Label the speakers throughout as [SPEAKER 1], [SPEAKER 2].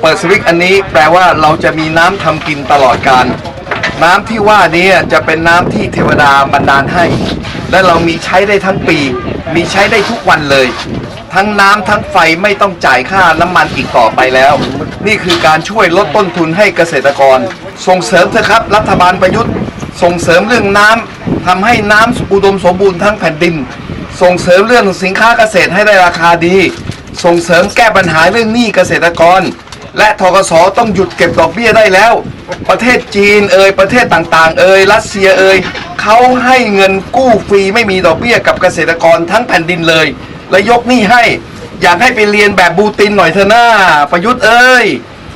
[SPEAKER 1] เปิดสวิตช์อันนี้แปลว่าเราจะมีน้ำทำกินตลอดการ น้ำที่ว่านี้จะเป็นน้ำที่เทวดาบันดาลให้ และเรามีใช้ได้ทั้งปี มีใช้ได้ทุกวันเลย ทั้งน้ำทั้งไฟไม่ต้องจ่ายค่าน้ำมันอีกต่อไปแล้ว นี่คือการช่วยลดต้นทุนให้เกษตรกร ส่งเสริมเถอะครับ รัฐบาลประยุทธ์ ส่งเสริมเรื่องน้ำทำให้น้ำอุดมสมบูรณ์ทั้งแผ่นดิน ส่งเสริมเรื่องสินค้าเกษตรให้ได้ราคาดี ส่งเสริมแก้ปัญหาเรื่องหนี้เกษตรกร และทกสต้องหยุดเก็บดอกเบี้ยได้แล้ว ประเทศจีนเอ่ยประเทศต่างๆ เอ่ยรัสเซียเอ่ยเขาให้เงินกู้ฟรีไม่มีดอกเบี้ยกับเกษตรกรทั้งแผ่นดินเลย และยกหนี้ให้อยากให้ไปเรียนแบบบูตินหน่อยเถอะน้าประยุทธ์เอ้ย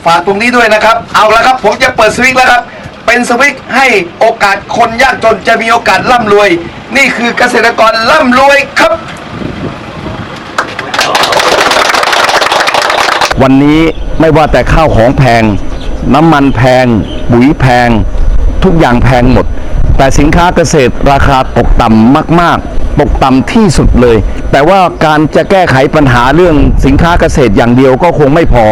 [SPEAKER 1] ฝากตรงนี้ด้วยนะครับ เอาละครับผมจะเปิดสวิตช์แล้วครับ เป็นสวิตช์ให้โอกาสคนยากจนจะมีโอกาสร่ำรวย นี่คือเกษตรกรร่ำรวยครับ
[SPEAKER 2] วันนี้ไม่ว่าแต่ข้าวของแพง น้ำมันแพงปุ๋ยแพง ทุกอย่างแพงหมด แต่สินค้าเกษตรราคาตกต่ำมาก ๆ ตกต่ำที่สุดเลย แต่ว่าการจะแก้ไขปัญหาเรื่องสินค้าเกษตรอย่างเดียวก็คงไม่พอ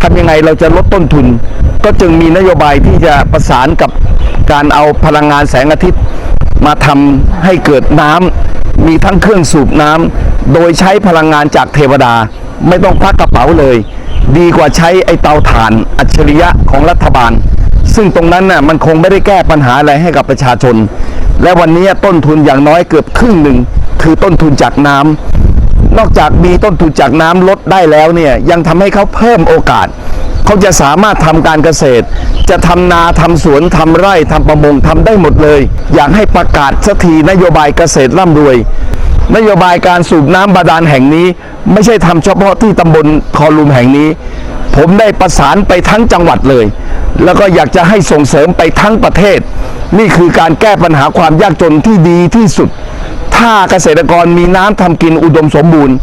[SPEAKER 2] ทำยังไงเราจะลดต้นทุน ก็จึงมีนโยบายที่จะประสานกับการเอาพลังงานแสงอาทิตย์ มาทำให้เกิดน้ำมีทั้งเครื่องสูบน้ำโดยใช้พลังงานจากเทวดา ไม่ต้องพักกระเป๋าเลย ดีกว่าใช้ไอเตาถ่านอัจฉริยะของรัฐบาล ซึ่งตรงนั้นน่ะมันคงไม่ได้แก้ปัญหาอะไรให้กับประชาชน และวันนี้ต้นทุนอย่างน้อยเกือบครึ่งหนึ่งคือต้นทุนจากน้ำนอกจากมีต้นทุนจากน้ำลดได้แล้วเนี่ยยังทำให้เขาเพิ่มโอกาสเขาจะสามารถทำการเกษตร จะทำนาทำสวนทำไร่ทำประมงทำได้หมดเลย อยากให้ประกาศสักทีนโยบายเกษตรร่ำรวย นโยบายการสูบน้ำบาดาลแห่งนี้ ไม่ใช่ทำเฉพาะที่ตำบลคอลุมแห่งนี้ ผมได้ประสานไปทั้งจังหวัดเลย แล้วก็อยากจะให้ส่งเสริมไปทั้งประเทศ นี่คือการแก้ปัญหาความยากจนที่ดีที่สุด ถ้าเกษตรกรมีน้ำทำกินอุดมสมบูรณ์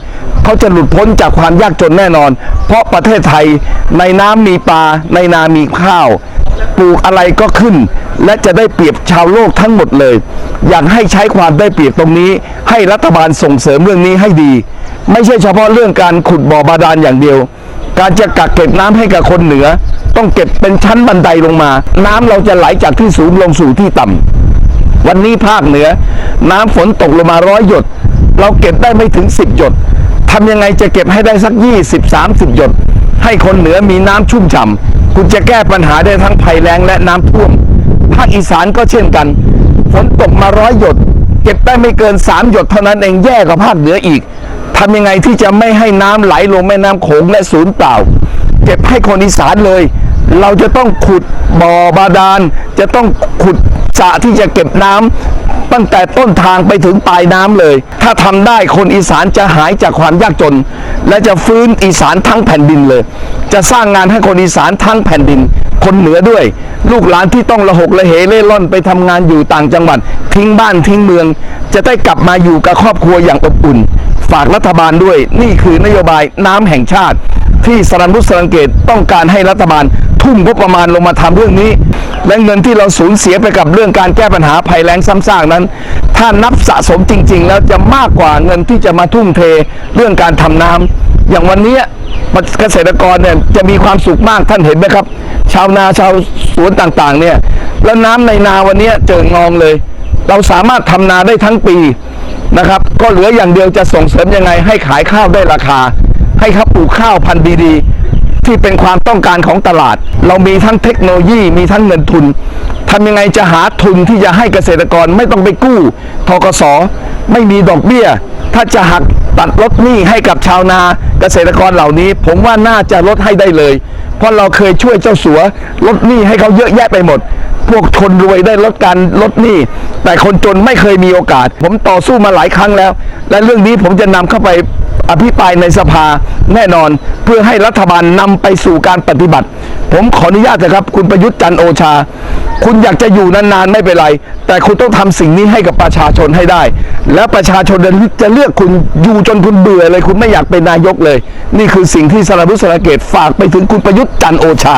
[SPEAKER 2] เขาจะหลุดพ้นจากความยากจนแน่นอน เพราะประเทศไทยในน้ำมีปลา ในนามีข้าว ปลูกอะไรก็ขึ้น และจะได้เปรียบชาวโลกทั้งหมดเลย อยากให้ใช้ความได้เปรียบตรงนี้ ให้รัฐบาลส่งเสริมเรื่องนี้ให้ดี ไม่ใช่เฉพาะเรื่องการขุดบ่อบาดาลอย่างเดียว การจะกักเก็บน้ำให้กับคนเหนือ ต้องเก็บเป็นชั้นบันไดลงมา น้ำเราจะไหลจากที่สูงลงสู่ที่ต่ำ วันนี้ภาคเหนือ น้ำฝนตกลงมาร้อยหยด เราเก็บได้ไม่ถึง 10 หยดทำยังไงจะเก็บให้ได้สัก 20 30 หยด ให้คนเหนือมีน้ำชุ่มฉ่ำคุณจะแก้ปัญหาได้ทั้งภัยแล้งและน้ำท่วม ภาคอีสานก็เช่นกัน ฝนตกมาร้อยหยด เก็บได้ไม่เกิน 3 หยดเท่านั้นเองแย่กว่าภาคเหนืออีกทำยังไงที่จะไม่ให้น้ำไหลลงแม่น้ำโขงและศูนย์เปล่า เก็บให้คนอีสานเลย เราจะต้องขุดบ่อบาดาล จะต้องขุดสระที่จะเก็บน้ำตั้งแต่ต้นทางไปถึงปลายน้ำเลย ถ้าทำได้คนอีสานจะหายจากความยากจน และจะฟื้นอีสานทั้งแผ่นดินเลย จะสร้างงานให้คนอีสานทั้งแผ่นดิน คนเหนือด้วย ลูกหลานที่ต้องระหกระเหเล่ร่อนไปทำงานอยู่ต่างจังหวัด ทิ้งบ้านทิ้งเมือง จะได้กลับมาอยู่กับครอบครัวอย่างอบอุ่น ฝากรัฐบาลด้วย นี่คือนโยบายน้ำแห่งชาติ ที่สรันรุษสรังเกตต้องการให้รัฐบาล ทุ่มงบประมาณลงมาทำเรื่องนี้ และเงินที่เราสูญเสียไปกับเรื่องการแก้ปัญหาภัยแล้งซ้ำซากนั้น ถ้านับสะสมจริง ๆ แล้วจะมากกว่าเงินที่จะมาทุ่มเทเรื่องการทำน้ำอย่างวันนี้เกษตรกรเนี่ยจะมีความสุขมากท่านเห็นไหมครับ ชาวนาชาวสวนต่างๆเนี่ยแล้วน้ำในนาวันนี้เจิ่งงองเลย เราสามารถทำนาได้ทั้งปี นะครับ ก็เหลืออย่างเดียวจะส่งเสริมยังไงให้ขายข้าวได้ราคา ให้เขาปลูกข้าวพันธุ์ดีๆ ที่เป็นความต้องการของตลาด เรามีทั้งเทคโนโลยีมีทั้งเงินทุนทำยังไงจะหาทุนที่จะให้เกษตรกรไม่ต้องไปกู้ทกสไม่มีดอกเบี้ย ถ้าจะหักตัดลดหนี้ให้กับชาวนาเกษตรกรเหล่านี้ ผมว่าน่าจะลดให้ได้เลย เพราะเราเคยช่วยเจ้าสัวลดหนี้ให้เขาเยอะแยะไปหมด พวกคนรวยได้ลดการลดหนี้แต่คนจนไม่เคยมีโอกาส ผมต่อสู้มาหลายครั้งแล้ว และเรื่องนี้ผมจะนำเข้าไปอภิปรายในสภาแน่นอนเพื่อให้รัฐบาลนำไปสู่การปฏิบัติ ผมขออนุญาตนะครับ คุณประยุทธ์จันโอชา คุณอยากจะอยู่นานๆไม่เป็นไร แต่คุณต้องทำสิ่งนี้ให้กับประชาชนให้ได้ และประชาชนจะเลือกคุณอยู่จนคุณเบื่อเลย คุณไม่อยากเป็นนายกเลย นี่คือสิ่งที่สารบุษราเกตฝากไปถึงคุณประยุทธ์จันโอชา